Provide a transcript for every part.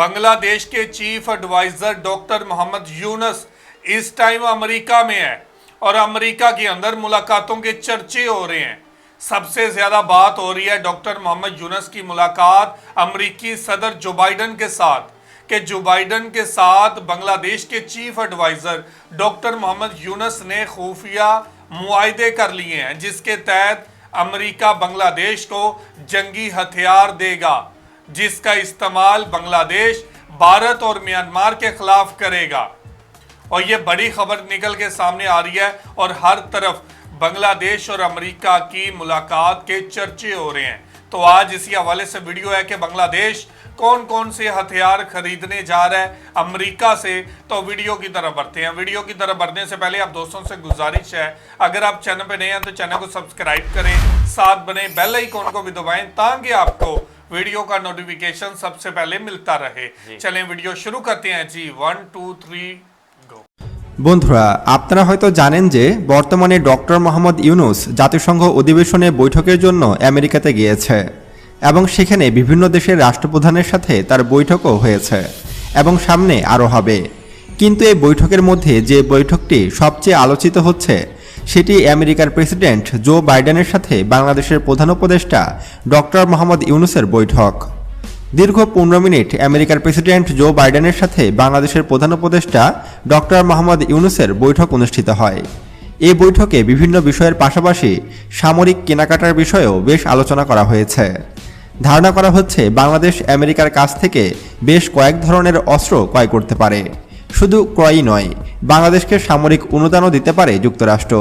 بنگلہ دیش کے چیف ایڈوائزر ڈاکٹر محمد یونس اس ٹائم امریکہ میں ہے اور امریکہ کے اندر ملاقاتوں کے چرچے ہو رہے ہیں۔ سب سے زیادہ بات ہو رہی ہے ڈاکٹر محمد یونس کی ملاقات امریکی صدر جو بائیڈن کے ساتھ، کہ جو بائیڈن کے ساتھ بنگلہ دیش کے چیف ایڈوائزر ڈاکٹر محمد یونس نے خفیہ معاہدے کر لیے ہیں، جس کے تحت امریکہ بنگلہ دیش کو جنگی ہتھیار دے گا۔ جس کا استعمال بنگلہ دیش، بھارت اور میانمار کے خلاف کرے گا۔ اور یہ بڑی خبر نکل کے سامنے آ رہی ہے اور ہر طرف بنگلہ دیش اور امریکہ کی ملاقات کے چرچے ہو رہے ہیں۔ تو آج اسی حوالے سے ویڈیو ہے کہ بنگلہ دیش کون کون سے ہتھیار خریدنے جا رہا ہے امریکہ سے۔ تو ویڈیو کی طرف بڑھتے ہیں۔ ویڈیو کی طرف بڑھنے سے پہلے آپ دوستوں سے گزارش ہے، اگر آپ چینل پہ نہیں ہیں تو چینل کو سبسکرائب کریں، ساتھ بنے بیل آئیکن کو بھی دبائیں تاکہ آپ کو video का notification सबसे पहले मिलता रहे चलें वीडियो शुरू करते हैं जी वन टू थ्री गो বন্ধুরা আপনারা হয়তো জানেন যে বর্তমানে ডক্টর মোহাম্মদ ইউনুস জাতিসংঘ অধিবেশনে বৈঠকের জন্য আমেরিকাতে গিয়েছে এবং সেখানে বিভিন্ন দেশের রাষ্ট্রপ্রধানের সাথে তার বৈঠকও হয়েছে এবং সামনে আরও হবে কিন্তু এই বৈঠকের মধ্যে যে বৈঠকটি সবচেয়ে আলোচিত হচ্ছে সেটি আমেরিকার প্রেসিডেন্ট জো বাইডেনের সাথে বাংলাদেশের প্রধান উপদেষ্টা ডক্টর মোহাম্মদ ইউনুসের বৈঠক। দীর্ঘ পনেরো মিনিট আমেরিকার প্রেসিডেন্ট জো বাইডেনের সাথে বাংলাদেশের প্রধান উপদেষ্টা ডক্টর মোহাম্মদ ইউনুসের বৈঠক অনুষ্ঠিত হয়। এই বৈঠকে বিভিন্ন বিষয়ের পাশাপাশি সামরিক কেনাকাটার বিষয়েও বেশ আলোচনা করা হয়েছে। ধারণা করা হচ্ছে, বাংলাদেশ আমেরিকার কাছ থেকে বেশ কয়েক ধরনের অস্ত্র ক্রয় করতে পারে। শুধু ক্রয়ই নয়, বাংলাদেশকে সামরিক অনুদানও দিতে পারে যুক্তরাষ্ট্র।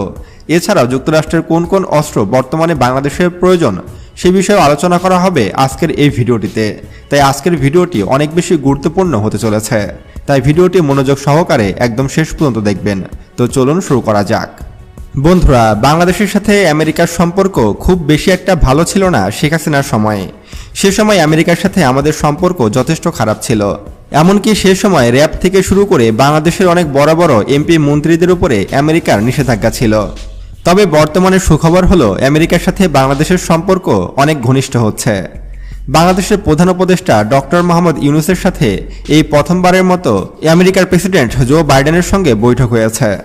এছাড়াও যুক্তরাষ্ট্রের কোন কোন অস্ত্র বর্তমানে বাংলাদেশের প্রয়োজন, সে বিষয়ে আলোচনা করা হবে আজকের এই ভিডিওটিতে। তাই আজকের ভিডিওটি অনেক বেশি গুরুত্বপূর্ণ হতে চলেছে। তাই ভিডিওটি মনোযোগ সহকারে একদম শেষ পর্যন্ত দেখবেন। তো চলুন শুরু করা যাক। বন্ধুরা, বাংলাদেশের সাথে আমেরিকার সম্পর্ক খুব বেশি একটা ভালো ছিল না শেখ হাসিনার সময়ে। সে সময় আমেরিকার সাথে আমাদের সম্পর্ক যথেষ্ট খারাপ ছিল। এমনকি সে সময় র্যাব থেকে শুরু করে বাংলাদেশের অনেক বড় বড় এমপি মন্ত্রীদের উপরে আমেরিকার নিষেধাজ্ঞা ছিল। তবে বর্তমানে সুখবর হলো, আমেরিকার সাথে বাংলাদেশের সম্পর্ক অনেক ঘনিষ্ঠ হচ্ছে। বাংলাদেশের প্রধান উপদেষ্টা ডক্টর মোহাম্মদ ইউনুসের সাথে এই প্রথমবারের মতো আমেরিকার প্রেসিডেন্ট জো বাইডেনের সঙ্গে বৈঠক হয়েছে।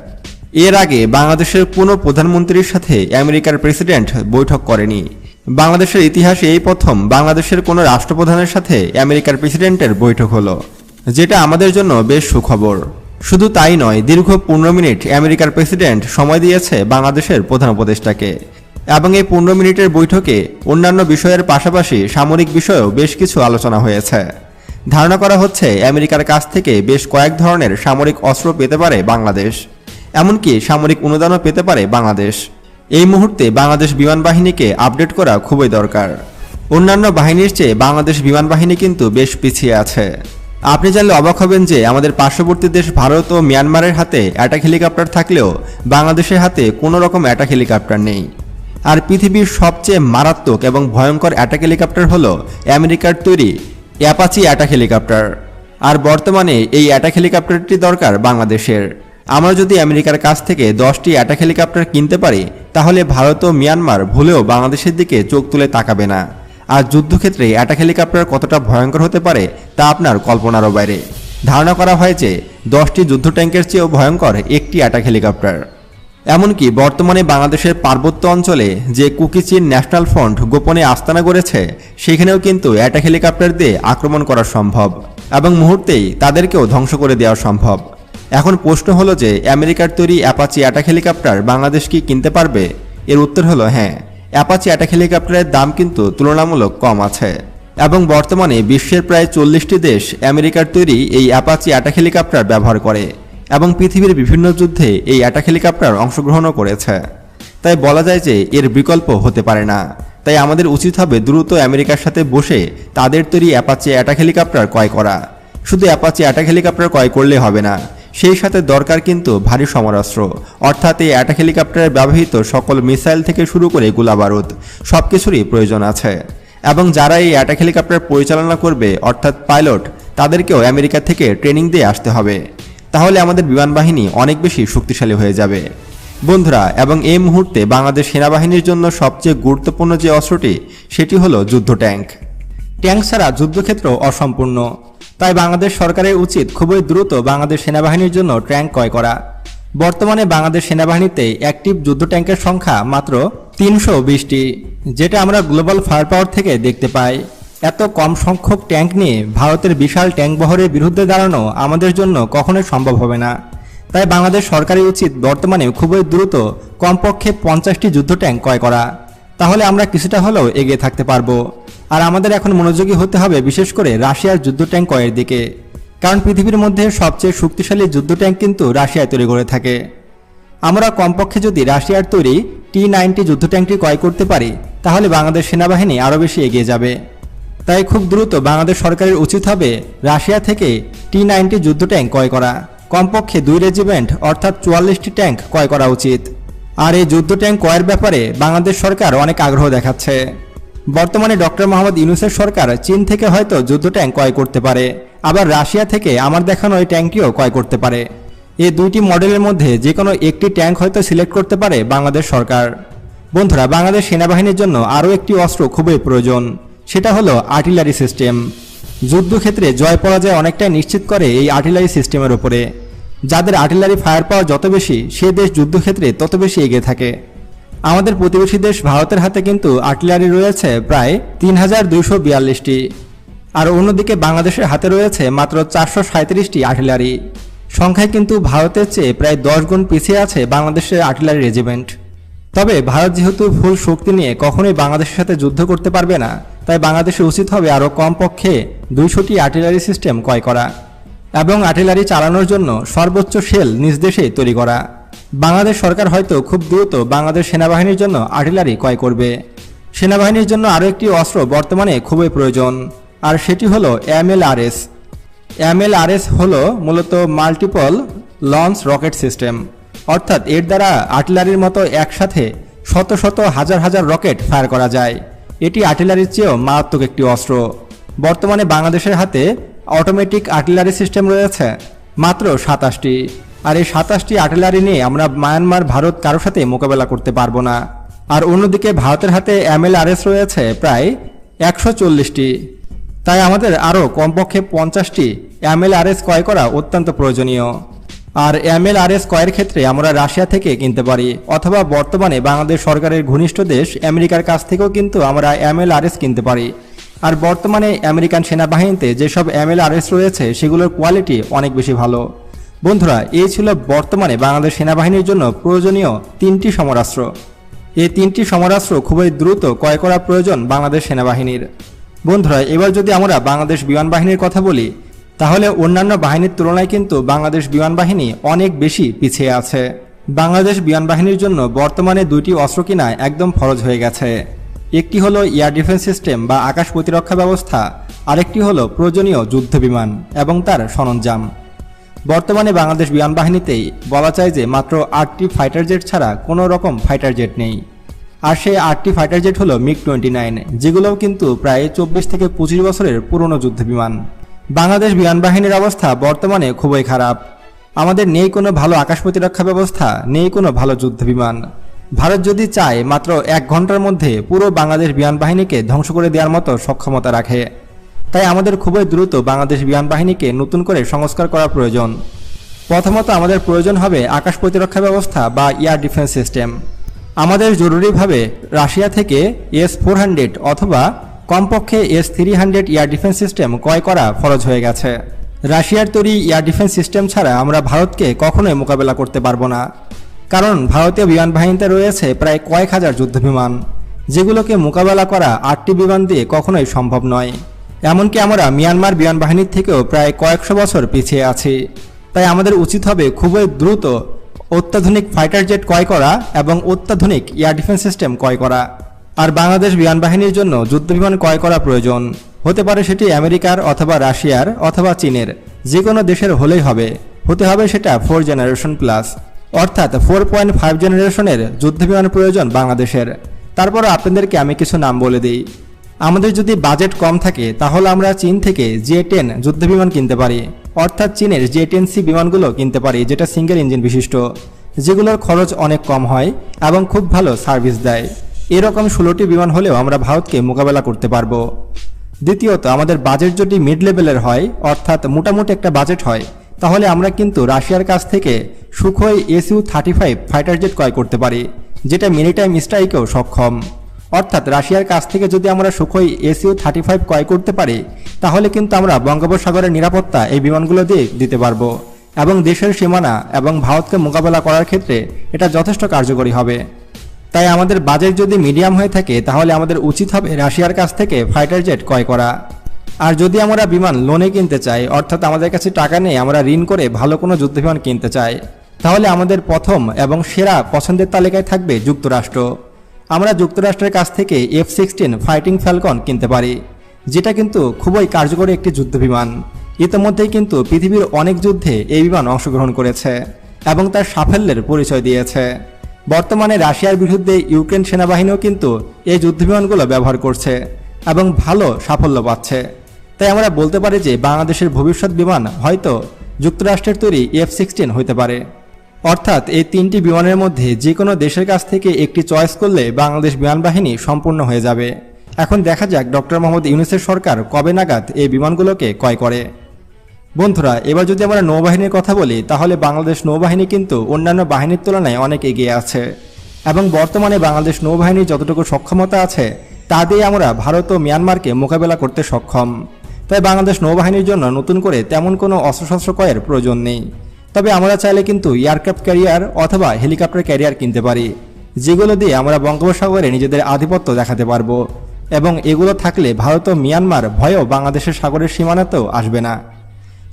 এর আগে বাংলাদেশের কোনো প্রধানমন্ত্রীর সাথে আমেরিকার প্রেসিডেন্ট বৈঠক করেনি। বাংলাদেশের ইতিহাসে এই প্রথম বাংলাদেশের কোনো রাষ্ট্রপ্রধানের সাথে আমেরিকার প্রেসিডেন্টের বৈঠক হলো, যেটা আমাদের জন্য বেশ সুখবর। শুধু তাই নয়, দীর্ঘ পনেরো মিনিট আমেরিকার প্রেসিডেন্ট সময় দিয়েছে বাংলাদেশের প্রধান উপদেষ্টাকে। এবং এই পনেরো মিনিটের বৈঠকে অন্যান্য বিষয়ের পাশাপাশি সামরিক বিষয়েও বেশ কিছু আলোচনা হয়েছে। ধারণা করা হচ্ছে, আমেরিকার কাছ থেকে বেশ কয়েক ধরনের সামরিক অস্ত্র পেতে পারে বাংলাদেশ। এমনকি সামরিক অনুদানও পেতে পারে বাংলাদেশ। এই মুহূর্তে বাংলাদেশ বিমান বাহিনীকে আপডেট করা খুবই দরকার। অন্যান্য বাহিনীর চেয়ে বাংলাদেশ বিমান বাহিনী কিন্তু বেশ পিছিয়ে আছে। আপনি জানলে অবাক হবেন যে আমাদের পার্শ্ববর্তী দেশ ভারত ও মিয়ানমারের হাতে অ্যাটাক হেলিকপ্টার থাকলেও বাংলাদেশের হাতে কোনো রকম অ্যাটাক হেলিকপ্টার নেই। আর পৃথিবীর সবচেয়ে মারাত্মক এবং ভয়ঙ্কর অ্যাটাক হেলিকপ্টার হলো আমেরিকার তৈরি অ্যাপাচি অ্যাটাক হেলিকপ্টার। আর বর্তমানে এই অ্যাটাক হেলিকপ্টারটি দরকার বাংলাদেশের। আমরা যদি আমেরিকার কাছ থেকে দশটি অ্যাটাক হেলিকপ্টার কিনতে পারি তাহলে ভারত ও মিয়ানমার ভুলেও বাংলাদেশের দিকে চোখ তুলে তাকাবে না। আর যুদ্ধক্ষেত্রে অ্যাটাক হেলিকপ্টার কতটা ভয়ঙ্কর হতে পারে তা আপনার কল্পনারও বাইরে। ধারণা করা হয় যে, দশটি যুদ্ধ ট্যাঙ্কের চেয়েও ভয়ঙ্কর একটি অ্যাটাক হেলিকপ্টার। এমনকি বর্তমানে বাংলাদেশের পার্বত্য অঞ্চলে যে কুকিচিন ন্যাশনাল ফ্রন্ট গোপনে আস্তানা গড়েছে, সেখানেও কিন্তু অ্যাটাক হেলিকপ্টার দিয়ে আক্রমণ করা সম্ভব এবং মুহূর্তেই তাদেরকেও ধ্বংস করে দেওয়া সম্ভব। এখন প্রশ্ন হলো যে, আমেরিকার তৈরি অ্যাপাচি অ্যাটাক হেলিকপ্টার বাংলাদেশ কি কিনতে পারবে? এর উত্তর হলো হ্যাঁ। অ্যাপাচি অ্যাটাক হেলিকপ্টারের দাম কিন্তু তুলনামূলক কম আছে। এবং বর্তমানে বিশ্বের প্রায় চল্লিশটি দেশ আমেরিকার তৈরি এই অ্যাপাচি অ্যাটাক হেলিকপ্টার ব্যবহার করে এবং পৃথিবীর বিভিন্ন যুদ্ধে এই অ্যাটাক হেলিকপ্টার অংশগ্রহণও করেছে। তাই বলা যায় যে, এর বিকল্প হতে পারে না। তাই আমাদের উচিত হবে দ্রুত আমেরিকার সাথে বসে তাদের তৈরি অ্যাপাচি অ্যাটাক হেলিকপ্টার ক্রয় করা। শুধু অ্যাপাচি অ্যাটাক হেলিকপ্টার ক্রয় করলে হবে না। সেই সাথে দরকার কিন্তু ভারী সমরাস্ত্র। অর্থাৎ এই অ্যাটাক হেলিকপ্টারে ব্যবহৃত সকল মিসাইল থেকে শুরু করে গোলাবারুদ সব কিছুরই প্রয়োজন আছে। এবং যারা এই অ্যাটাক হেলিকপ্টার পরিচালনা করবে, অর্থাৎ পাইলট, তাদেরকেও আমেরিকা থেকে ট্রেনিং দিয়ে আসতে হবে। তাহলে আমাদের বিমান বাহিনী অনেক বেশি শক্তিশালী হয়ে যাবে। বন্ধুরা, এবং এই মুহূর্তে বাংলাদেশ সেনাবাহিনীর জন্য সবচেয়ে গুরুত্বপূর্ণ যে অস্ত্রটি, সেটি হলো যুদ্ধ ট্যাঙ্ক। ট্যাঙ্ক ছাড়া যুদ্ধক্ষেত্র অসম্পূর্ণ। তাই বাংলাদেশ সরকারের উচিত খুবই দ্রুত বাংলাদেশ সেনাবাহিনীর জন্য ট্যাঙ্ক ক্রয় করা। বর্তমানে বাংলাদেশ সেনাবাহিনীতে অ্যাক্টিভ যুদ্ধ ট্যাঙ্কের সংখ্যা মাত্র তিনশো বিশটি, যেটা আমরা গ্লোবাল ফায়ার পাওয়ার থেকে দেখতে পাই। এত কম সংখ্যক ট্যাঙ্ক নিয়ে ভারতের বিশাল ট্যাঙ্ক বহরের বিরুদ্ধে দাঁড়ানো আমাদের জন্য কখনোই সম্ভব হবে না। তাই বাংলাদেশ সরকারের উচিত বর্তমানে খুবই দ্রুত কমপক্ষে পঞ্চাশটি যুদ্ধ ট্যাঙ্ক ক্রয় করা। তাহলে আমরা কিছুটা হলেও এগিয়ে থাকতে পারব। আর আমাদের এখন মনোযোগী হতে হবে, বিশেষ করে রাশিয়ার যুদ্ধ ট্যাঙ্ক ক্রয়ের দিকে। কারণ পৃথিবীর মধ্যে সবচেয়ে শক্তিশালী যুদ্ধ ট্যাঙ্ক কিন্তু রাশিয়ায় তৈরি করে থাকে। আমরা কমপক্ষে যদি রাশিয়ার তৈরি টি নাইনটি যুদ্ধ ট্যাঙ্কটি ক্রয় করতে পারি, তাহলে বাংলাদেশ সেনাবাহিনী আরও বেশি এগিয়ে যাবে। তাই খুব দ্রুত বাংলাদেশ সরকারের উচিত হবে রাশিয়া থেকে টি নাইনটি যুদ্ধ ট্যাঙ্ক ক্রয় করা। কমপক্ষে দুই রেজিমেন্ট, অর্থাৎ চুয়াল্লিশটি ট্যাঙ্ক ক্রয় করা উচিত। আর এই যুদ্ধ ট্যাঙ্ক ক্রয়ের ব্যাপারে বাংলাদেশ সরকার অনেক আগ্রহ দেখাচ্ছে। বর্তমানে ডক্টর মোহাম্মদ ইউনুসের সরকার চীন থেকে হয়তো যুদ্ধ ট্যাঙ্ক ক্রয় করতে পারে। আবার রাশিয়া থেকে আমার দেখানো এই ট্যাঙ্কটিও ক্রয় করতে পারে। এই দুইটি মডেলের মধ্যে যে কোনো একটি ট্যাঙ্ক হয়তো সিলেক্ট করতে পারে বাংলাদেশ সরকার। বন্ধুরা, বাংলাদেশ সেনাবাহিনীর জন্য আরও একটি অস্ত্র খুবই প্রয়োজন। সেটা হলো আর্টিলারি সিস্টেম। যুদ্ধক্ষেত্রে জয় পরাজয় অনেকটাই নিশ্চিত করে এই আর্টিলারি সিস্টেমের ওপরে যাদের আর্টিলারি ফায়ার পাওয়ার যত বেশি, সে দেশ যুদ্ধক্ষেত্রে তত বেশি এগিয়ে থাকে। আমাদের প্রতিবেশী দেশ ভারতের হাতে কিন্তু আর্টিলারি রয়েছে প্রায় তিন হাজার দুইশো বিয়াল্লিশটি। আর অন্যদিকে বাংলাদেশের হাতে রয়েছে মাত্র চারশো সাঁত্রিশটি আর্টিলারি সংখ্যায় কিন্তু ভারতের চেয়ে প্রায় দশ গুণ পিছিয়ে আছে বাংলাদেশের আর্টিলারি রেজিমেন্ট। তবে ভারত যেহেতু ফুল শক্তি নিয়ে কখনোই বাংলাদেশের সাথে যুদ্ধ করতে পারবে না, তাই বাংলাদেশের উচিত হবে আরও কমপক্ষে দুইশোটি আর্টিলারি সিস্টেম ক্রয় করা এবং আর্টিলারি চালানোর জন্য সর্বোচ্চ সেল নিজ দেশে তৈরি করা। বাংলাদেশ সরকার হয়তো খুব দ্রুত বাংলাদেশ সেনাবাহিনীর জন্য আর্টিলারি ক্রয় করবে। সেনাবাহিনীর জন্য আরও একটি অস্ত্র বর্তমানে খুবই প্রয়োজন, আর সেটি হলো এমএলআরএস এমএলআরএস হলো মূলত মাল্টিপল লঞ্চ রকেট সিস্টেম, অর্থাৎ এর দ্বারা আর্টিলারির মতো একসাথে শত শত হাজার হাজার রকেট ফায়ার করা যায়। এটি আর্টিলারির চেয়েও মারাত্মক একটি অস্ত্র। বর্তমানে বাংলাদেশের হাতে অটোমেটিক আর্টিলারি সিস্টেম রয়েছে মাত্র সাতাশটি। আর এই সাতাশটি আর্টিলারি নিয়ে আমরা মায়ানমার, ভারত কারোর সাথে মোকাবেলা করতে পারব না। আর অন্যদিকে ভারতের হাতে এমএলআরএস রয়েছে প্রায় একশো চল্লিশটি। তাই আমাদের আরও কমপক্ষে পঞ্চাশটি এমএলআরএস ক্রয় করা অত্যন্ত প্রয়োজনীয়। আর এমএলআরএস ক্রয়ের ক্ষেত্রে আমরা রাশিয়া থেকে কিনতে পারি, অথবা বর্তমানে বাংলাদেশ সরকারের ঘনিষ্ঠ দেশ আমেরিকার কাছ থেকেও কিন্তু আমরা এমএলআরএস কিনতে পারি। আর বর্তমানে আমেরিকান সেনাবাহিনীতে যেসব এমএলআরএস রয়েছে, সেগুলোর কোয়ালিটি অনেক বেশি ভালো। বন্ধুরা এই ছিল বর্তমানে বাংলাদেশ সেনাবাহিনীর জন্য প্রয়োজনীয় তিনটি সমরাস্ত্র। এই তিনটি সমরাস্ত্র খুবই দ্রুত ক্রয় করা প্রয়োজন বাংলাদেশ সেনাবাহিনীর। বন্ধুরা, এবার যদি আমরা বাংলাদেশ বিমান বাহিনীর কথা বলি, তাহলে অন্যান্য বাহিনীর তুলনায় কিন্তু বাংলাদেশ বিমান বাহিনী অনেক বেশি পিছিয়ে আছে। বাংলাদেশ বিমান বাহিনীর জন্য বর্তমানে দুইটি অস্ত্র কিনা একদম ফরজ হয়ে গেছে। একটি হলো এয়ার ডিফেন্স সিস্টেম বা আকাশ প্রতিরক্ষা ব্যবস্থা, আরেকটি হলো প্রয়োজনীয় যুদ্ধ বিমান এবং তার সরঞ্জাম। বর্তমানে বাংলাদেশ বিমান বাহিনীতেই বলা যায় যে মাত্র আটটি ফাইটার জেট ছাড়া কোনো রকম ফাইটার জেট নেই। আর সেই আটটি ফাইটার জেট হলো মিগ টোয়েন্টি নাইন যেগুলোও কিন্তু প্রায় চব্বিশ থেকে পঁচিশ বছরের পুরনো যুদ্ধ বিমান। বাংলাদেশ বিমান বাহিনীর অবস্থা বর্তমানে খুবই খারাপ। আমাদের নেই কোনো ভালো আকাশ প্রতিরক্ষা ব্যবস্থা, নেই কোনো ভালো যুদ্ধ বিমান। ভারত যদি চায় মাত্র এক ঘণ্টার মধ্যে পুরো বাংলাদেশ বিমান বাহিনীকে ধ্বংস করে দেওয়ার মতো সক্ষমতা রাখে। তাই আমাদের খুবই দ্রুত বাংলাদেশ বিমান বাহিনীকে নতুন করে সংস্কার করা প্রয়োজন। প্রথমত আমাদের প্রয়োজন হবে আকাশ প্রতিরক্ষা ব্যবস্থা বা এয়ার ডিফেন্স সিস্টেম। আমাদের জরুরিভাবে রাশিয়া থেকে এস ফোর হান্ড্রেড অথবা কমপক্ষে S three hundred air defence system ক্রয় করা ফরজ হয়ে গেছে। রাশিয়ার তৈরি এয়ার ডিফেন্স সিস্টেম ছাড়া আমরা ভারতকে কখনোই মোকাবেলা করতে পারব না। কারণ ভারতীয় বিমান বাহিনীতে রয়েছে প্রায় কয়েক হাজার যুদ্ধ বিমান যেগুলোকে মোকাবেলা করা আটটি বিমান দিয়ে কখনোই সম্ভব নয়। এমনকি আমরা মিয়ানমার বিমান বাহিনীর থেকেও প্রায় কয়েকশো বছর পিছিয়ে আছি। তাই আমাদের উচিত হবে খুবই দ্রুত অত্যাধুনিক ফাইটার জেট ক্রয় করা এবং অত্যাধুনিক এয়ার ডিফেন্স সিস্টেম ক্রয় করা। আর বাংলাদেশ বিমান বাহিনীর জন্য যুদ্ধ বিমান ক্রয় করা প্রয়োজন। হতে পারে সেটি আমেরিকার অথবা রাশিয়ার অথবা চীনের। যে কোনো দেশের হলেই হবে। হতে হবে সেটা ফোর জেনারেশন প্লাস। অর্থাৎ ফোর পয়েন্ট ফাইভ জেনারেশনের যুদ্ধ বিমান প্রয়োজন বাংলাদেশের। তারপর আপনাদেরকে আমি কিছু নাম বলে দিই। আমাদের যদি বাজেট কম থাকে, তাহলে আমরা চীন থেকে জে টেন যুদ্ধ বিমান কিনতে পারি। অর্থাৎ চীনের জে টেন সি বিমানগুলো কিনতে পারি, যেটা সিঙ্গেল ইঞ্জিন বিশিষ্ট। যেগুলোর খরচ অনেক কম হয় এবং খুব ভালো সার্ভিস দেয়। এরকম ষোলোটি বিমান হলেও আমরা ভারতকে মোকাবেলা করতে পারব। দ্বিতীয়ত, আমাদের বাজেট যদি মিড লেভেলের হয়, অর্থাৎ মোটামুটি একটা বাজেট হয়, তাহলে আমরা কিন্তু রাশিয়ার কাছ থেকে Sukhoi SU thirty five fighter jet ক্রয় করতে পারি, যেটা মিনিটাইম স্ট্রাইকেও সক্ষম। অর্থাৎ রাশিয়ার কাছ থেকে যদি আমরা সুখই এসইউ থার্টি ফাইভ ক্রয় করতে পারি, তাহলে কিন্তু আমরা বঙ্গোপসাগরের নিরাপত্তা এই বিমানগুলো দিয়ে দিতে পারব এবং দেশের সীমানা এবং ভারতকে মোকাবেলা করার ক্ষেত্রে এটা যথেষ্ট কার্যকরী হবে। তাই আমাদের বাজেট যদি মিডিয়াম হয়ে থাকে, তাহলে আমাদের উচিত হবে রাশিয়ার কাছ থেকে ফাইটার জেট ক্রয় করা। আর যদি আমরা বিমান লোনে কিনতে চাই, অর্থাৎ আমাদের কাছে টাকা নেই, আমরা ঋণ করে ভালো কোনো যুদ্ধবিমান কিনতে চাই, তাহলে আমাদের প্রথম এবং সেরা পছন্দের তালিকায় থাকবে যুক্তরাষ্ট্র। আমরা যুক্তরাষ্ট্রের কাছ থেকে এফ সিক্সটিন ফাইটিং ফ্যালকন কিনতে পারি, যেটা কিন্তু খুবই কার্যকরী একটি যুদ্ধবিমান। ইতিমধ্যেই কিন্তু পৃথিবীর অনেক যুদ্ধে এই বিমান অংশগ্রহণ করেছে এবং তার সাফল্যের পরিচয় দিয়েছে। বর্তমানে রাশিয়ার বিরুদ্ধে ইউক্রেন সেনাবাহিনীও কিন্তু এই যুদ্ধবিমানগুলো ব্যবহার করছে এবং ভালো সাফল্য পাচ্ছে। তাই আমরা বলতে পারি যে বাংলাদেশের ভবিষ্যৎ বিমান হয়তো যুক্তরাষ্ট্রের তৈরি এফ সিক্সটিন হতে পারে। অর্থাৎ এই তিনটি বিমানের মধ্যে যে কোনো দেশের কাছ থেকে একটি চয়েস করলে বাংলাদেশ বিমান বাহিনী সম্পূর্ণ হয়ে যাবে। এখন দেখা যাক ডক্টর মোহাম্মদ ইউনুসের সরকার কবে নাগাদ এই বিমানগুলোকে ক্রয় করে। বন্ধুরা, এবার যদি আমরা নৌবাহিনীর কথা বলি, তাহলে বাংলাদেশ নৌবাহিনী কিন্তু অন্যান্য বাহিনীর তুলনায় অনেক এগিয়ে আছে। এবং বর্তমানে বাংলাদেশ নৌবাহিনীর যতটুকু সক্ষমতা আছে, তা দিয়ে আমরা ভারত ও মিয়ানমারকে মোকাবেলা করতে সক্ষম। তাই বাংলাদেশ নৌবাহিনীর জন্য নতুন করে তেমন কোনো অস্ত্রশস্ত্র ক্রয়ের প্রয়োজন নেই। তবে আমরা চাইলে কিন্তু এয়ারক্রাফট ক্যারিয়ার অথবা হেলিকপ্টার ক্যারিয়ার কিনতে পারি যেগুলো দিয়ে আমরা বঙ্গোপসাগরে নিজেদের আধিপত্য দেখাতে পারবো এবং এগুলো থাকলে ভারত ও মিয়ানমার ভয়েও বাংলাদেশের সাগরের সীমানাতেও আসবে না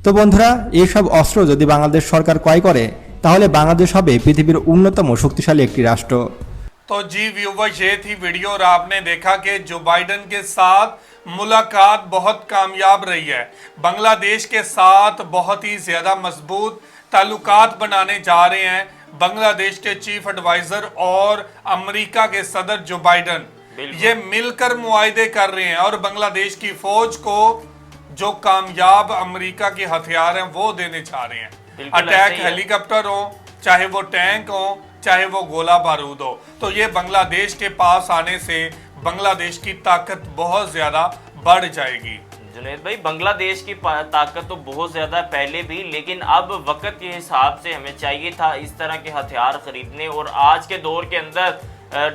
তো বন্ধুরা এইসব অস্ত্র যদি বাংলাদেশ সরকার ক্রয় করে তাহলে বাংলাদেশ হবে পৃথিবীর অন্যতম শক্তিশালী একটি রাষ্ট্র तो जी व्यूवर ये थी वीडियो और आपने देखा कि जो बाइडन के साथ मुलाकात बहुत कामयाब रही है बांग्लादेश के साथ बहुत ही ज़्यादा मजबूत تعلقات بنانے جا رہے ہیں۔ بنگلہ دیش کے چیف ایڈوائزر اور امریکہ کے صدر جو بائیڈن۔ یہ مل کر معاہدے کر رہے ہیں اور بنگلہ دیش کی فوج کو جو کامیاب امریکہ کے ہتھیار ہیں وہ دینے چاہ رہے ہیں۔ اٹیک ہیلی کاپٹر ہوں چاہے وہ ٹینک ہوں چاہے وہ گولہ بارود ہو۔ تو یہ بنگلہ دیش کے پاس آنے سے بنگلہ دیش کی طاقت بہت زیادہ بڑھ جائے گی۔ جنید بھائی، بنگلہ دیش کی طاقت تو بہت زیادہ پہلے بھی، لیکن اب وقت کے حساب سے ہمیں چاہیے تھا اس طرح کے ہتھیار خریدنے، اور آج کے دور کے اندر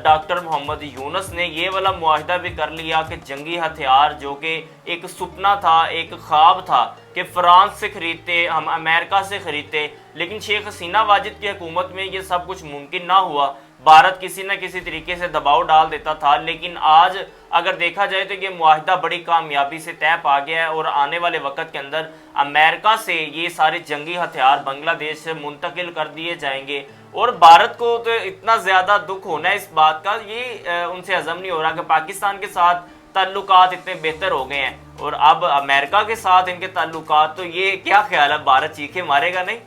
ڈاکٹر محمد یونس نے یہ والا معاہدہ بھی کر لیا کہ جنگی ہتھیار جو کہ ایک سپنا تھا، ایک خواب تھا کہ فرانس سے خریدتے، ہم امریکہ سے خریدتے، لیکن شیخ حسینہ واجد کی حکومت میں یہ سب کچھ ممکن نہ ہوا۔ بھارت کسی نہ کسی طریقے سے دباؤ ڈال دیتا تھا، لیکن آج اگر دیکھا جائے تو یہ معاہدہ بڑی کامیابی سے طے پا گیا ہے اور آنے والے وقت کے اندر امریکہ سے یہ سارے جنگی ہتھیار بنگلہ دیش سے منتقل کر دیے جائیں گے۔ اور بھارت کو تو اتنا زیادہ دکھ ہونا ہے اس بات کا، یہ ان سے عظم نہیں ہو رہا کہ پاکستان کے ساتھ تعلقات اتنے بہتر ہو گئے ہیں۔ اور اب امریکہ کے ساتھ ان کے تعلقات، تو یہ کیا خیال ہے؟ بھارت چیخے مارے گا نہیں؟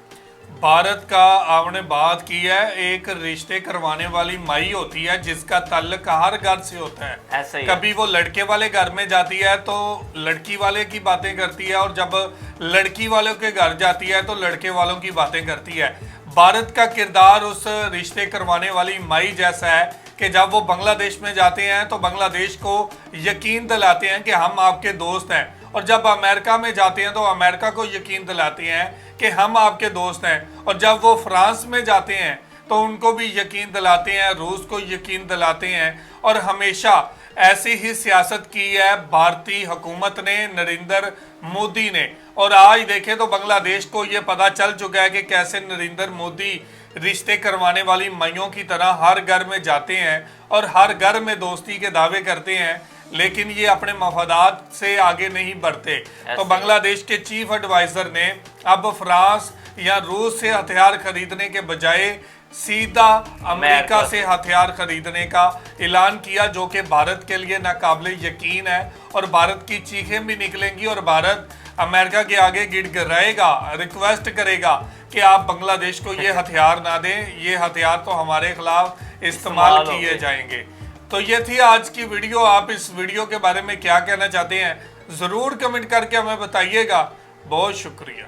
بھارت کا آپ نے بات کی ہے ایک رشتے کروانے والی مائی ہوتی ہے جس کا تعلق ہر گھر سے ہوتا ہے۔ کبھی وہ لڑکے والے گھر میں جاتی ہے تو لڑکی والے کی باتیں کرتی ہے اور جب لڑکی والوں کے گھر جاتی ہے تو لڑکے والوں کی باتیں کرتی ہے۔ بھارت کا کردار اس رشتے کروانے والی مائی جیسا ہے کہ جب وہ بنگلہ دیش میں جاتے ہیں تو بنگلہ دیش کو یقین دلاتے ہیں کہ ہم آپ کے دوست ہیں۔ اور جب امریکہ میں جاتے ہیں تو امریکہ کو یقین دلاتے ہیں کہ ہم آپ کے دوست ہیں اور جب وہ فرانس میں جاتے ہیں تو ان کو بھی یقین دلاتے ہیں روس کو یقین دلاتے ہیں اور ہمیشہ ایسی ہی سیاست کی ہے بھارتی حکومت نے نریندر مودی نے۔ اور آج دیکھیں تو بنگلہ دیش کو یہ پتا چل چکا ہے کہ کیسے نریندر مودی رشتے کروانے والی مئیوں کی طرح ہر گھر میں جاتے ہیں اور ہر گھر میں دوستی کے دعوے کرتے ہیں لیکن یہ اپنے مفادات سے آگے نہیں بڑھتے۔ تو بنگلہ دیش کے چیف ایڈوائزر نے اب فرانس یا روس سے ہتھیار خریدنے کے بجائے سیدھا امریکہ سے ہتھیار خریدنے کا اعلان کیا جو کہ بھارت کے لیے ناقابل یقین ہے اور بھارت کی چیخیں بھی نکلیں گی اور بھارت امریکہ کے آگے گڑ گرائے گا ریکویسٹ کرے گا کہ آپ بنگلہ دیش کو یہ ہتھیار نہ دیں۔ یہ ہتھیار تو ہمارے خلاف استعمال کیے جائیں گے۔ تو یہ تھی آج کی ویڈیو۔ آپ اس ویڈیو کے بارے میں کیا کہنا چاہتے ہیں؟ ضرور کمنٹ کر کے ہمیں بتائیے گا۔ بہت شکریہ۔